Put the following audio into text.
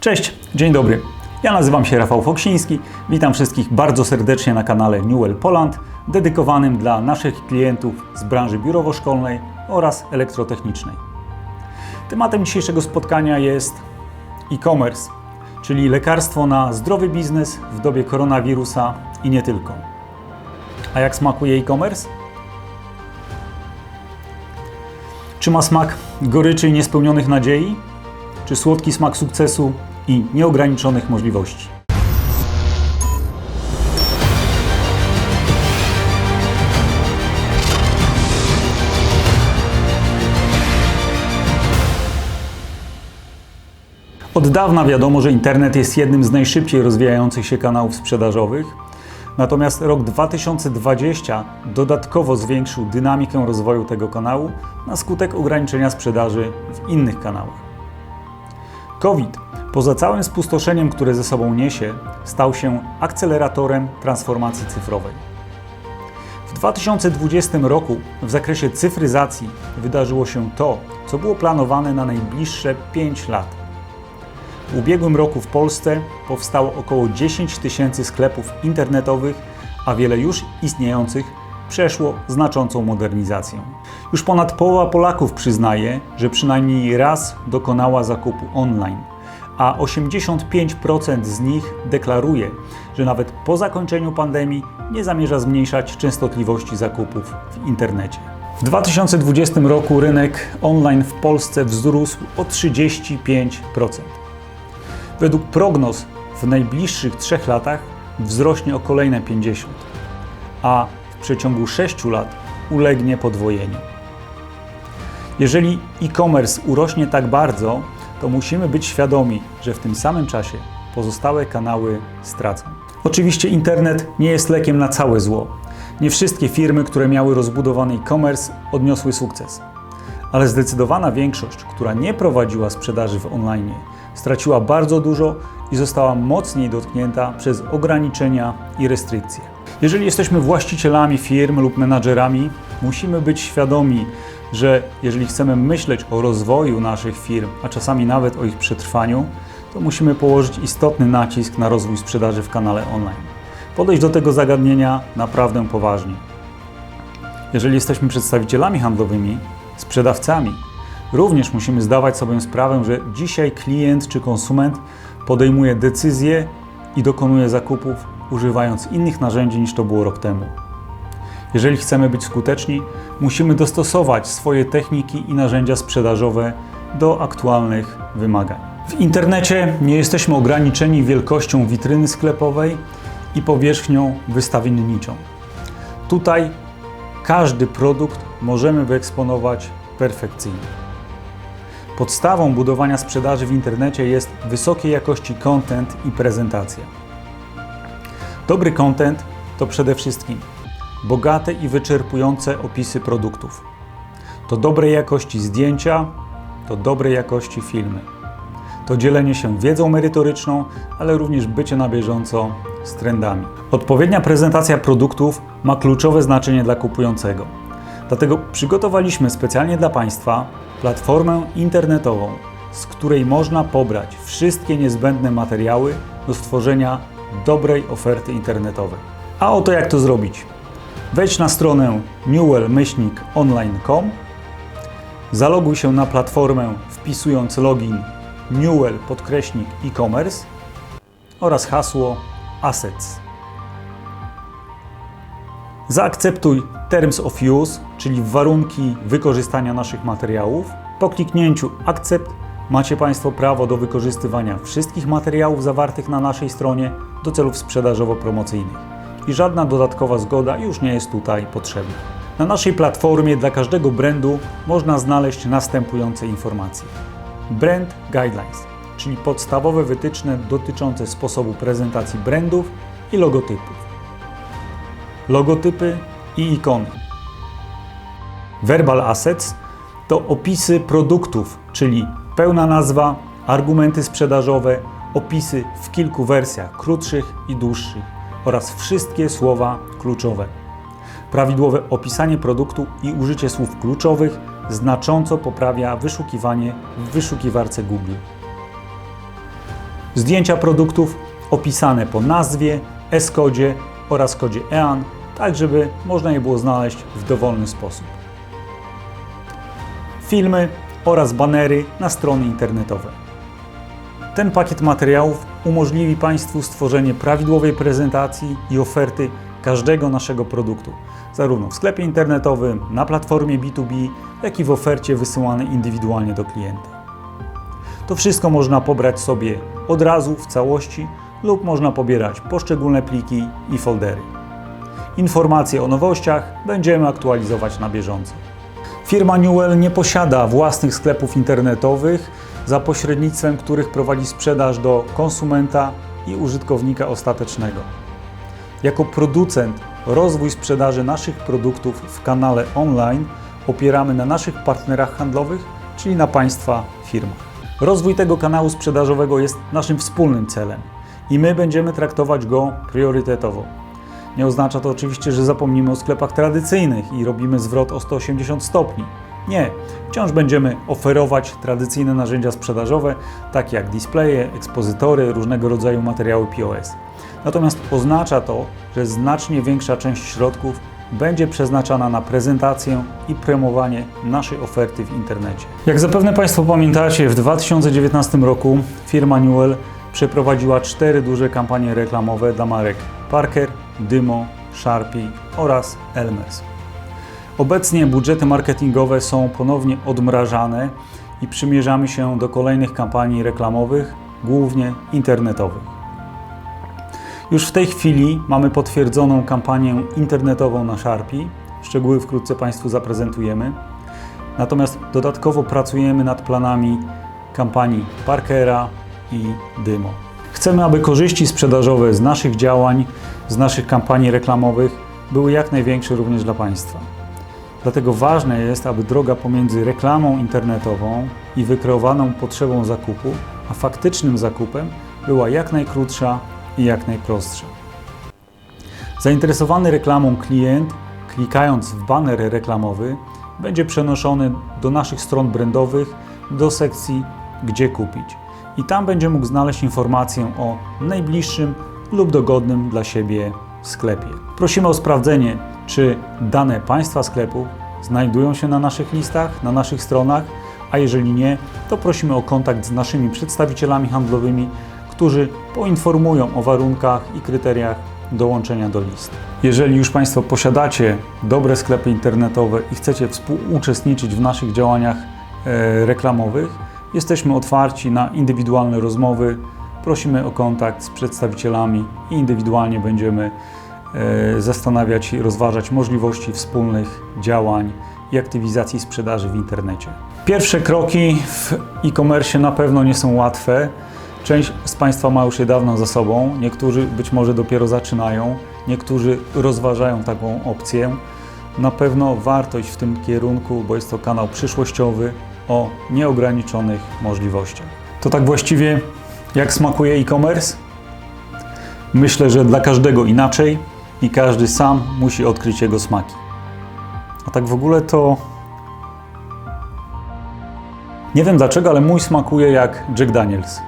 Cześć, dzień dobry. Ja nazywam się Rafał Foksiński. Witam wszystkich bardzo serdecznie na kanale Newell Poland, dedykowanym dla naszych klientów z branży biurowo-szkolnej oraz elektrotechnicznej. Tematem dzisiejszego spotkania jest e-commerce, czyli lekarstwo na zdrowy biznes w dobie koronawirusa i nie tylko. A jak smakuje e-commerce? Czy ma smak goryczy i niespełnionych nadziei? Czy słodki smak sukcesu i nieograniczonych możliwości? Od dawna wiadomo, że internet jest jednym z najszybciej rozwijających się kanałów sprzedażowych. Natomiast rok 2020 dodatkowo zwiększył dynamikę rozwoju tego kanału na skutek ograniczenia sprzedaży w innych kanałach. COVID, poza całym spustoszeniem, które ze sobą niesie, stał się akceleratorem transformacji cyfrowej. W 2020 roku w zakresie cyfryzacji wydarzyło się to, co było planowane na najbliższe 5 lat. W ubiegłym roku w Polsce powstało około 10 tysięcy sklepów internetowych, a wiele już istniejących przeszło znaczącą modernizację. Już ponad połowa Polaków przyznaje, że przynajmniej raz dokonała zakupu online, a 85% z nich deklaruje, że nawet po zakończeniu pandemii nie zamierza zmniejszać częstotliwości zakupów w internecie. W 2020 roku rynek online w Polsce wzrósł o 35%. Według prognoz w najbliższych trzech latach wzrośnie o kolejne 50, a w przeciągu 6 lat ulegnie podwojeniu. Jeżeli e-commerce urośnie tak bardzo, to musimy być świadomi, że w tym samym czasie pozostałe kanały stracą. Oczywiście internet nie jest lekiem na całe zło. Nie wszystkie firmy, które miały rozbudowany e-commerce, odniosły sukces. Ale zdecydowana większość, która nie prowadziła sprzedaży w online, straciła bardzo dużo i została mocniej dotknięta przez ograniczenia i restrykcje. Jeżeli jesteśmy właścicielami firm lub menadżerami, musimy być świadomi, że jeżeli chcemy myśleć o rozwoju naszych firm, a czasami nawet o ich przetrwaniu, to musimy położyć istotny nacisk na rozwój sprzedaży w kanale online. Podejść do tego zagadnienia naprawdę poważnie. Jeżeli jesteśmy przedstawicielami handlowymi, sprzedawcami, również musimy zdawać sobie sprawę, że dzisiaj klient czy konsument podejmuje decyzje i dokonuje zakupów używając innych narzędzi niż to było rok temu. Jeżeli chcemy być skuteczni, musimy dostosować swoje techniki i narzędzia sprzedażowe do aktualnych wymagań. W internecie nie jesteśmy ograniczeni wielkością witryny sklepowej i powierzchnią wystawienniczą. Tutaj każdy produkt możemy wyeksponować perfekcyjnie. Podstawą budowania sprzedaży w internecie jest wysokiej jakości content i prezentacja. Dobry content to przede wszystkim bogate i wyczerpujące opisy produktów. To dobrej jakości zdjęcia, to dobrej jakości filmy. To dzielenie się wiedzą merytoryczną, ale również bycie na bieżąco z trendami. Odpowiednia prezentacja produktów ma kluczowe znaczenie dla kupującego. Dlatego przygotowaliśmy specjalnie dla Państwa platformę internetową, z której można pobrać wszystkie niezbędne materiały do stworzenia dobrej oferty internetowej. A oto jak to zrobić. Wejdź na stronę newell-online.com, zaloguj się na platformę wpisując login newell podkreśnik e-commerce oraz hasło assets. Zaakceptuj Terms of Use, czyli warunki wykorzystania naszych materiałów. Po kliknięciu Akcept macie Państwo prawo do wykorzystywania wszystkich materiałów zawartych na naszej stronie do celów sprzedażowo-promocyjnych i żadna dodatkowa zgoda już nie jest tutaj potrzebna. Na naszej platformie dla każdego brandu można znaleźć następujące informacje. Brand Guidelines, czyli podstawowe wytyczne dotyczące sposobu prezentacji brandów i logotypów. Logotypy i ikony. Verbal Assets to opisy produktów, czyli pełna nazwa, argumenty sprzedażowe, opisy w kilku wersjach, krótszych i dłuższych oraz wszystkie słowa kluczowe. Prawidłowe opisanie produktu i użycie słów kluczowych znacząco poprawia wyszukiwanie w wyszukiwarce Google. Zdjęcia produktów opisane po nazwie, S-kodzie oraz kodzie EAN, tak żeby można je było znaleźć w dowolny sposób. Filmy oraz banery na strony internetowe. Ten pakiet materiałów umożliwi Państwu stworzenie prawidłowej prezentacji i oferty każdego naszego produktu, zarówno w sklepie internetowym, na platformie B2B, jak i w ofercie wysyłanej indywidualnie do klienta. To wszystko można pobrać sobie od razu w całości lub można pobierać poszczególne pliki i foldery. Informacje o nowościach będziemy aktualizować na bieżąco. Firma Newell nie posiada własnych sklepów internetowych, za pośrednictwem których prowadzi sprzedaż do konsumenta i użytkownika ostatecznego. Jako producent rozwój sprzedaży naszych produktów w kanale online opieramy na naszych partnerach handlowych, czyli na Państwa firmach. Rozwój tego kanału sprzedażowego jest naszym wspólnym celem i my będziemy traktować go priorytetowo. Nie oznacza to oczywiście, że zapomnimy o sklepach tradycyjnych i robimy zwrot o 180 stopni. Nie, wciąż będziemy oferować tradycyjne narzędzia sprzedażowe, takie jak displeje, ekspozytory, różnego rodzaju materiały POS. Natomiast oznacza to, że znacznie większa część środków będzie przeznaczana na prezentację i promowanie naszej oferty w internecie. Jak zapewne Państwo pamiętacie, w 2019 roku firma Newell przeprowadziła cztery duże kampanie reklamowe dla marek Parker, Dymo, Sharpie oraz Elmer's. Obecnie budżety marketingowe są ponownie odmrażane i przymierzamy się do kolejnych kampanii reklamowych, głównie internetowych. Już w tej chwili mamy potwierdzoną kampanię internetową na Sharpie. Szczegóły wkrótce Państwu zaprezentujemy. Natomiast dodatkowo pracujemy nad planami kampanii Parkera i Dymo. Chcemy, aby korzyści sprzedażowe z naszych działań, z naszych kampanii reklamowych były jak największe również dla Państwa. Dlatego ważne jest, aby droga pomiędzy reklamą internetową i wykreowaną potrzebą zakupu, a faktycznym zakupem była jak najkrótsza i jak najprostsza. Zainteresowany reklamą klient, klikając w baner reklamowy, będzie przenoszony do naszych stron brandowych, do sekcji Gdzie kupić. I tam będzie mógł znaleźć informację o najbliższym lub dogodnym dla siebie sklepie. Prosimy o sprawdzenie, czy dane Państwa sklepu znajdują się na naszych listach, na naszych stronach, a jeżeli nie, to prosimy o kontakt z naszymi przedstawicielami handlowymi, którzy poinformują o warunkach i kryteriach dołączenia do list. Jeżeli już Państwo posiadacie dobre sklepy internetowe i chcecie współuczestniczyć w naszych działaniach e, reklamowych, jesteśmy otwarci na indywidualne rozmowy. Prosimy o kontakt z przedstawicielami i indywidualnie będziemy e, zastanawiać i rozważać możliwości wspólnych działań i aktywizacji sprzedaży w internecie. Pierwsze kroki w e-commerce na pewno nie są łatwe. Część z Państwa ma już je dawno za sobą, niektórzy być może dopiero zaczynają, niektórzy rozważają taką opcję. Na pewno warto iść w tym kierunku, bo jest to kanał przyszłościowy o nieograniczonych możliwościach. To tak właściwie jak smakuje e-commerce? Myślę, że dla każdego inaczej i każdy sam musi odkryć jego smaki. A tak w ogóle to. Nie wiem dlaczego, ale mój smakuje jak Jack Daniels.